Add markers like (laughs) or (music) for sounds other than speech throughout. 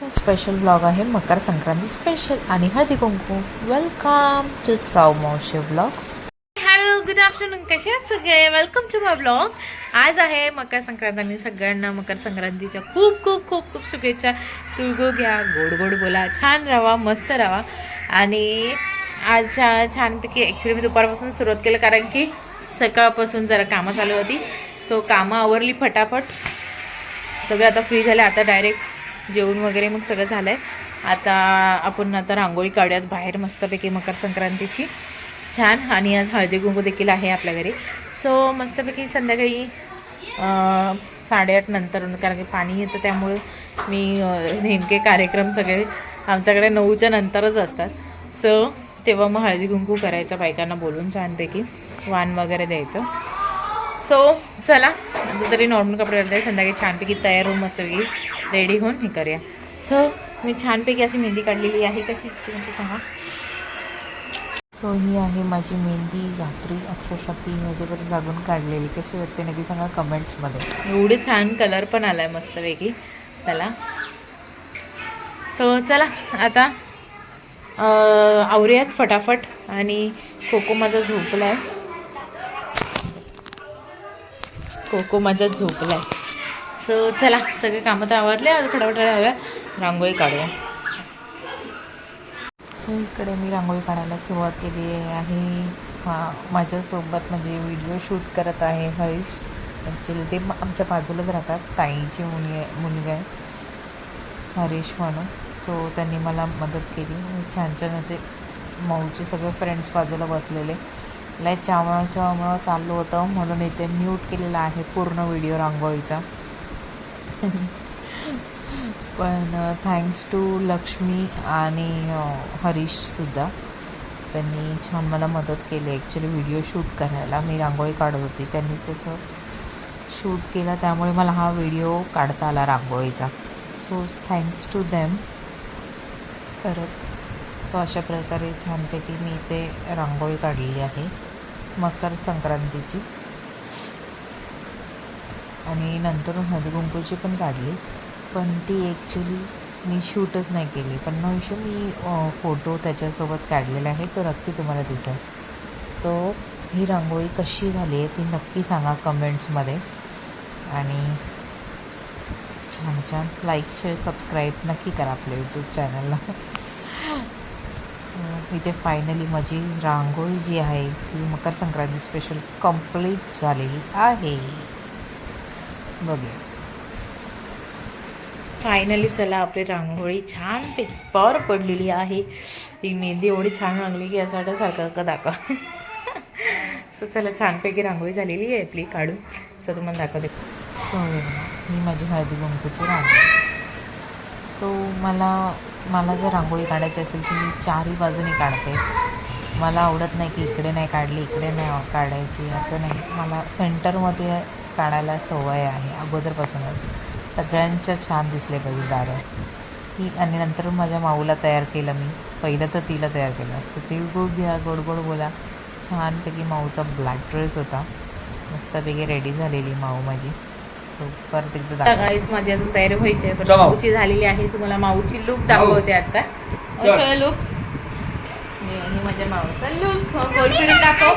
Special blog आहे Makar Sankranti special आणि Haldi Kunku. Welcome to साव मावशे ब्लॉग्स हॅलो गुड आफ्टरनून कसे आहात सगळे? वेलकम टू माय ब्लॉग आज आहे मकर संक्रांत आणि सगळ्यांना मकर संक्रांतीच्या खूप खूप खूप खूप शुभेच्छा. तुळगो घ्या गोड गोड बोला छान राहा मस्त राहा. आणि आज छानपैकी ॲक्च्युली मी दुपारपासून सुरुवात केलं कारण की सकाळपासून जरा कामं चालू होती. सो कामं आवरली फटाफट. सगळं आता फ्री झालं. आता डायरेक्ट जेवण वगैरे मग सगळं झालं आहे आता आपण आता रांगोळी काढूयात बाहेर मस्तपैकी मकर संक्रांतीची. छान. आणि आज हळदी कुंकू देखील आहे आपल्या घरी. सो मस्तपैकी संध्याकाळी साडेआठ नंतर कारण की पाणी येतं त्यामुळे मी नेमके कार्यक्रम सगळे आमच्याकडे नऊच्या नंतरच असतात. सो तेव्हा मग हळदी कुंकू करायचं बायकांना बोलून छानपैकी वाण वगैरे द्यायचं. सो चला आता तरी नॉर्मल कपडे घालते संध्याकाळी छानपैकी तयार होऊन मस्तपैकी रेडी होऊन हे करूया. सो मी छानपैकी अशी मेहंदी काढलेली आहे. कशी असते म्हणजे सांगा. सो ही आहे माझी मेहंदी रात्री अक्षरशः तीन वाजेपर्यंत जागून काढलेली. कशी वाटते नक्की सांगा कमेंट्समध्ये एवढे छान कलर पण आला आहे मस्तपैकी त्याला सो चला आता आवरूयात फटाफट. आणि कोको माझा झोपला आहे कोको माझा आहे सो चला सगळे कामं तर आवडले आणि फटाफट हव्या रांगोळी काढूया. सो इकडे मी रांगोळी काढायला सुरुवात केली आहे. हा माझ्यासोबत म्हणजे व्हिडिओ शूट करत आहे हरीश. ॲक्च्युली ते आमच्या बाजूलाच राहतात. ताईची मुली मुलगा आहे. हरीश म्हणून. सो त्यांनी मला मदत केली. छान छान असे मऊचे सगळे फ्रेंड्स बाजूला बसलेले. लय चावळ चावळ चाललं होतं. म्हणून इथे म्यूट केलेला आहे पूर्ण व्हिडिओ रांगोळीचा. पण थँक्स टू लक्ष्मी आणि हरीशसुद्धा त्यांनी छान मला मदत केली. ॲक्च्युली व्हिडिओ शूट करायला. मी रांगोळी काढत होती. त्यांनीच असं शूट केला. त्यामुळे मला हा व्हिडिओ काढता आला रांगोळीचा. सो थँक्स टू देम खरंच. सो अशा प्रकारे छानपैकी मी इथे रांगोळी काढलेली आहे. मकर संक्रांतीची. आणि नंतर हळदीकुंकूची पण काढली. पण ती ॲक्च्युली मी शूटच नाही केली. पण नवशे मी फोटो त्याच्यासोबत काढलेला आहे. तो नक्की तुम्हाला दिसेल. सो ही रांगोळी कशी झाली आहे ती नक्की सांगा कमेंट्समध्ये आणि छान छान लाईक शेअर सबस्क्राईब नक्की करा आपल्या यूट्यूब चॅनलला सो इथे फायनली माझी रांगोळी जी आहे ती मकर संक्रांती स्पेशल कंप्लीट झालेली आहे. बघूया. फायनली चला आपली रांगोळी छान पार पडलेली आहे. ती मेहंदी एवढी छान रंगली की असं वाटतं सारखं का दाखवा. सो चला छानपैकी रांगोळी झालेली आहे आपली काढून सो तुम्हाला दाखवते. सो ही माझी हळदी गुंकूची रांगोळी. सो मला मला जर रांगोळी काढायची असेल तर मी चारही बाजूनी काढते. मला आवडत नाही की इकडे नाही काढली इकडे नाही काढायची असं नाही. मला सेंटरमध्ये काढायला सवय आहे अगोदरपासूनच. सगळ्यांच्या छान दिसले पाहिजे दारं. ही आणि नंतर माझ्या माऊला तयार केलं मी. पहिलं तर तिला तयार केलं. सो ती गोड घ्या गोड गोड बोला. छानपैकी माऊचा ब्लॅक ड्रेस होता. मस्तपैकी रेडी झालेली माऊ माझी. परत एकदा. सकाळीच माझी अजून तयारी व्हायची आहे पण. माऊची झालेली आहे तुम्हाला माऊची लुक दाखवते आजचा. चल. लुक हे माझ्या माऊचा लुक गोल फिरून दाखव.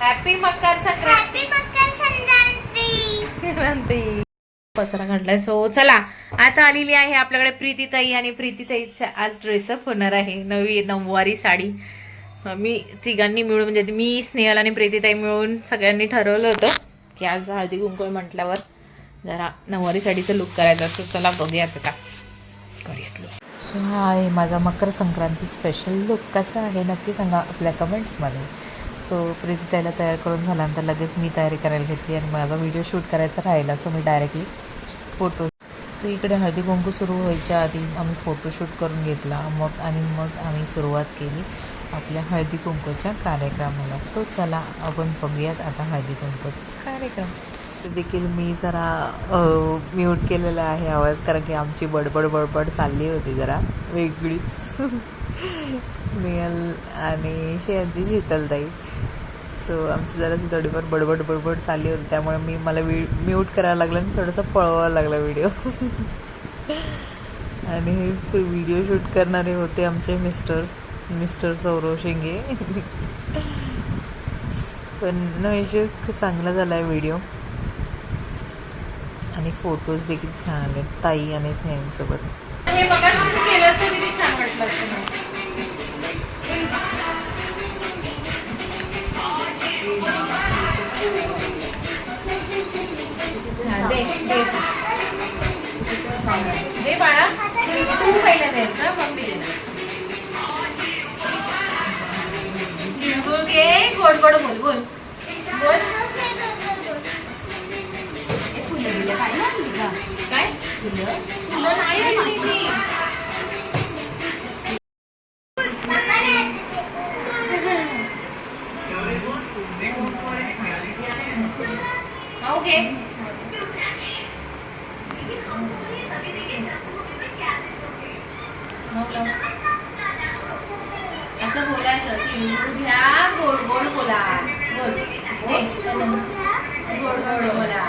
हॅपी मकर संक्रांती. संक्रांती. पसरा काढलाय. सो चला. आता आलेली आहे आपल्याकडे प्रीतीताई आणि प्रीतीताईचा आज ड्रेसअप होणार आहे. नवी नऊवारी साडी. मी तिघांनी मिळून म्हणजे मी स्नेहल आणि प्रीतीताई मिळून सगळ्यांनी ठरवलं होतं. की आज हळदी कुंकू आहे म्हटल्यावर जरा नऊवारी साडीचं लुक करायचं असं चला बघूयात आता करूयात लुक सो हा आहे माझा मकर संक्रांती स्पेशल लुक कसा आहे नक्की सांगा आपल्या कमेंट्समध्ये सो प्रीती त्याला तयार करून झाल्यानंतर लगेच मी तयारी करायला घेतली आणि माझा व्हिडिओ शूट करायचा राहिला. सो मी डायरेक्टली फोटो सो इकडे हळदी कुंकू सुरू व्हायच्या आधी आम्ही फोटोशूट करून घेतला. मग आणि मग आम्ही सुरुवात केली. आपल्या हळदी कुंकूच्या कार्यक्रमाला. सो चला आपण बघूयात आता हळदी कुंकूचा कार्यक्रम. ते देखील मी जरा म्यूट केलेला आहे आवाज कारण की आमची बडबड बडबड चालली होती जरा. वेगळीच. स्नेहल आणि शेअरची शीतलताई. सो आमची जरा थोडीफार बडबड बडबड चालली होती. त्यामुळे मी मला वि म्यूट करायला लागलं आणि थोडंसं पळवावं लागलं व्हिडिओ. (laughs) आणि व्हिडिओ शूट करणारे होते आमचे मिस्टर. मिस्टर सौरव शिंगे. पण नैशिक चांगला झाला आहे व्हिडिओ आणि फोटोज देखील छान आले. ताई आणि स्नेहांसोबत दे दे. दे बाळा. तू पहिला द्यायचं मग मी देणार. गोड गोड बोल बोल. बोल. फुलं बिलं. काय? काय? फुलं? फुलं नाही आणली मी ओके असं बोलायचं तिळगुळ घ्या गोड गोड बोला बोल दे, गोड गोड बोला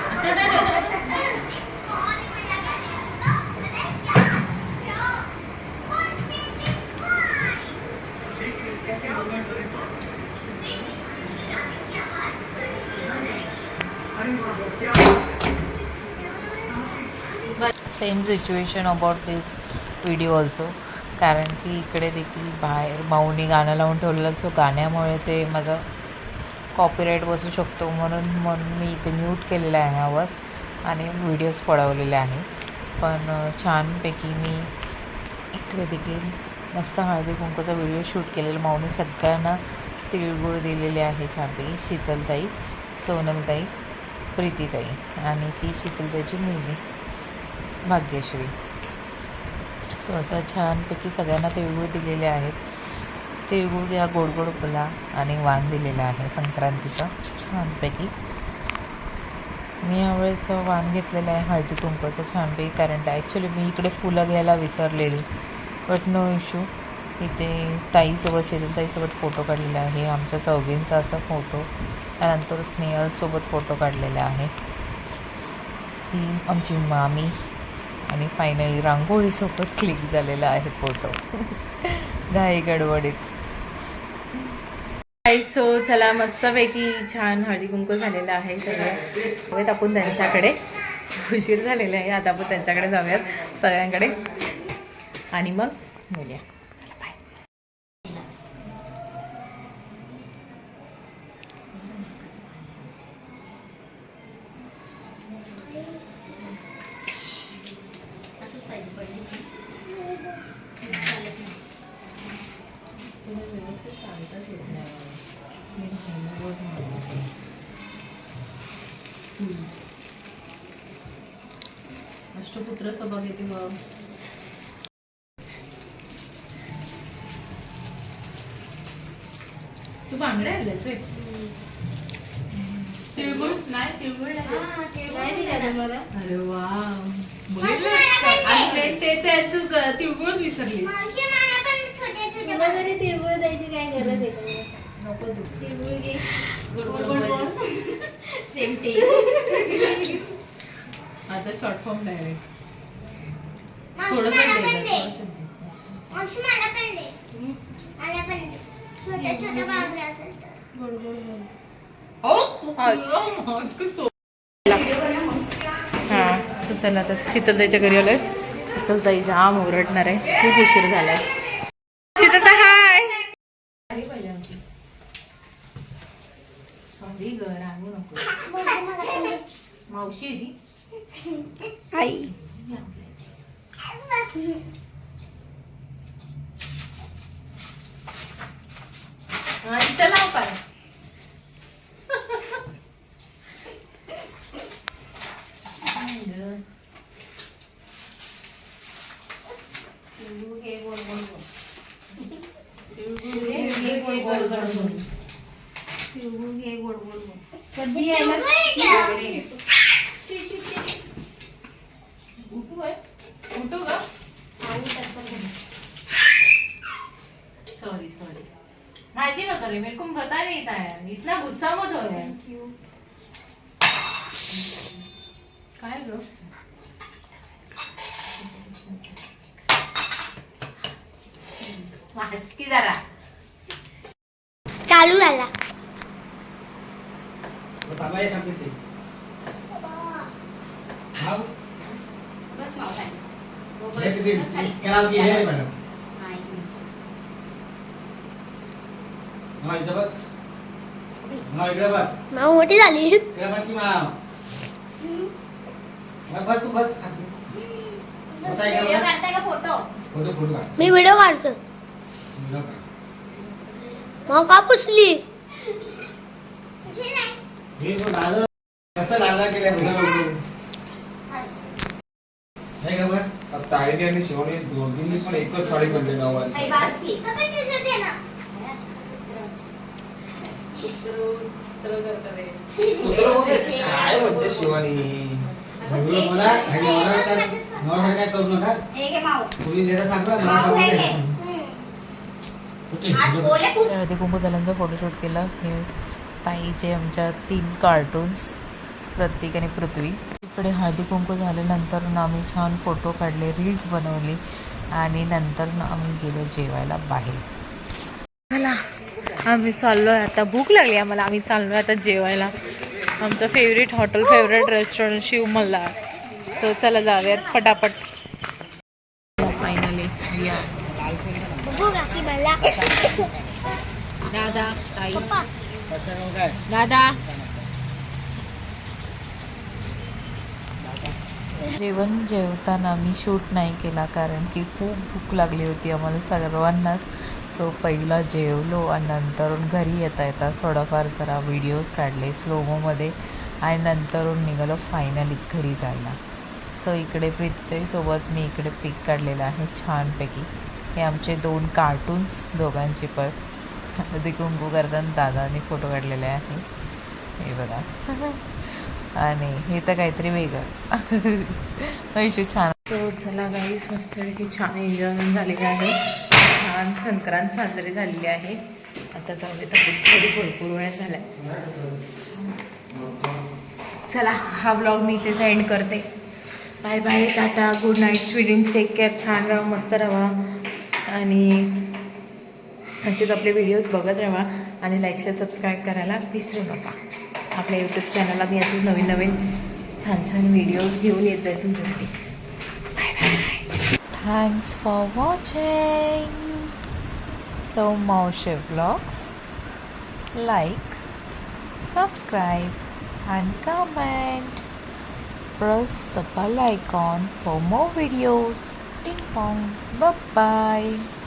same situation about this video also कारण की इकडे देखील बाहेर माऊनी गाणं लावून ठेवलेलं सो गाण्यामुळे ते माझं कॉपीराईट बसू शकतो म्हणून म्हणून मी इथे म्यूट केलेला आहे आवाज आणि व्हिडिओज पडवलेले आहे पण छानपैकी मी इकडे देखील मस्त हळदी कुंकूचा व्हिडिओ शूट केलेला. माऊनी सगळ्यांना तिळगुळ दिलेले आहे छानपैकी. शीतलताई सोनलताई प्रीतीताई आणि ती शीतलताईची मुलगी. भाग्यश्री. सो असं छानपैकी सगळ्यांना तिळगुळ दिलेले आहेत. तिळगुळ या गोड गोड फुला आणि वाण दिलेला आहे संक्रांतीचं. छानपैकी. मी यावेळेस वाण घेतलेलं आहे हळदी कुंकवाचं छानपैकी कारण ॲक्च्युली मी इकडे फुलं घ्यायला विसरलेली. बट नो इश्यू इथे ताईसोबत शेतील ताईसोबत फोटो काढलेला आहे. आमच्या चौघींचा असा फोटो त्यानंतर स्नेहलसोबत फोटो काढलेला आहे. ही आमची मामी. आणि फायनली रांगोळीसोबत क्लिक झालेला आहे फोटो घाई गडबडीत. सो चला मस्तपैकी छान हळदी कुंकू झालेलं आहे. सगळं आपण त्यांच्याकडे. उशीर झालेला आहे. आता आपण त्यांच्याकडे जाऊयात सगळ्यांकडे. आणि मग बोलूया अष्टपुत्र सभा घेते मग तू बांगड्या आणल्यास होय? तिळगुळ? नाही तिळगुळ नाही. अरे वा. बघितलं? आणि ते- ते ते तिळगुळच विसरली तिळगुळ द्यायची काय गरज आहे सेम आता शॉर्ट फॉर्म डायरेक्ट सो- हां चला आता शीतलताईच्या घरी आलोय. शीतलताई जाम ओरडणार आहे. खूप उशीर झालाय. मावशी आई. इथं लाव पाय. माहिती नव्हतं रे मेरे को पता नहीं था यार इतना गुस्सा मत हो यार काय ग हसकी जरा चालू झाला ते. हाव. बस हे? काय की हे मॅडम इथं बघ इकडे बघ मग मोठी झाली. इकडे बघ की माव बस तू बस. बसा इकडे बघ. काढताय का फोटो? फोटो फोटो काढ. मी व्हिडिओ काढतो. व्हिडिओ काढ. का पुसली? हे बघ, दादा कसं दादा केलं व्हिडिओ बघून. हे का बघ? आता आयडी आणि दोघींनी पण एकच साडी नऊवारी आई बासकी कुत्रं. काय म्हणते शिवानी? मला हे काय काय करू नका. तुम्ही जरा सांगा मला सांगू फोटोशूट केलं. हे ताईचे आमच्या तीन कार्टून्स प्रतीक आणि पृथ्वी. इकडे हळदी कुंकू झाल्यानंतर ना आम्ही छान फोटो काढले रील्स बनवली आणि नंतर ना आम्ही गेलो जेवायला बाहेर. चला. आम्ही चाललोय आता. भूक लागली आम्हाला. आम्ही चाललोय आता जेवायला. आमचं favourite hotel favourite restaurant Shiv Malhar so चला जाऊयात फटाफट. फायनली दादा ताई? दादा. जेवण जेवताना मी शूट नाही केला कारण की खूप भूक लागली होती आम्हाला सर्वांनाच सो पहिला जेवलो आणि नंतरून घरी येता येता थोडंफार जरा व्हिडिओज काढले स्लोमोमध्ये आणि नंतरून निघालो फायनली घरी जायला. सो इकडे प्रीतीसोबत मी इकडे पिक काढलेला आहे छानपैकी. हे आमचे दोन कार्टून्स दोघांचे पण. ते कुंकू करताना दादाने फोटो काढलेले आहे. हे बघा. आणि हे तर काहीतरी वेगळंच. (laughs) पैसे छान. सो चला गाईस मस्तपैकी छान एन्जॉयमेंट झालेलं आहे. छान संक्रांत साजरी झालेली आहे. आता जाऊया तब्येत थोडी भरपूर वेळ झाल्या. चला हा ब्लॉग मी इथेच एंड करते. Bye bye Tata good night स्वीडिंग टेक केअर छान राहा मस्त राहा. आणि असेच आपले व्हिडिओज बघत राहा आणि लाईक शेअर सबस्क्राईब करायला विसरू नका. आपल्या यूट्यूब चॅनलला मी असे नवीन नवीन छान छान व्हिडिओज घेऊन येत जाईल तुमच्यासाठी. Thanks for watching So Maushe Vlogs. Like, subscribe and comment. Press the bell icon for more videos. Ding dong. Bye bye.